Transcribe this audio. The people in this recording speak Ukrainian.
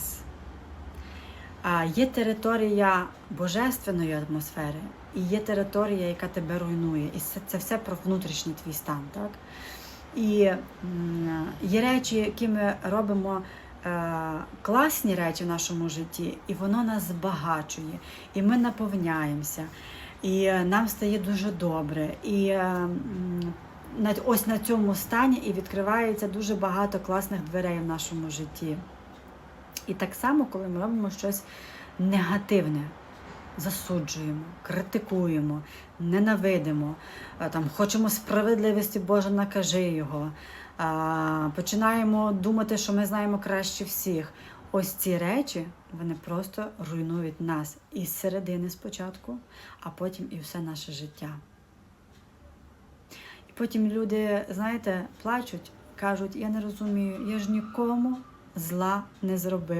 нас. А Є територія божественної атмосфери, і є територія, яка тебе руйнує. І це, все про внутрішній твій стан. Так? І є речі, які ми робимо е, класні речі в нашому житті, і воно нас збагачує, і ми наповняємося, і нам стає дуже добре. І е, ось на цьому стані і відкривається дуже багато класних дверей в нашому житті. І так само, коли ми робимо щось негативне, засуджуємо, критикуємо, ненавидимо, там, хочемо справедливості, Боже, накажи його, починаємо думати, що ми знаємо краще всіх. Ось ці речі вони просто руйнують нас із середини спочатку, а потім і все наше життя. І потім люди, знаєте, плачуть, кажуть, я не розумію, я ж нікому зла не зробив.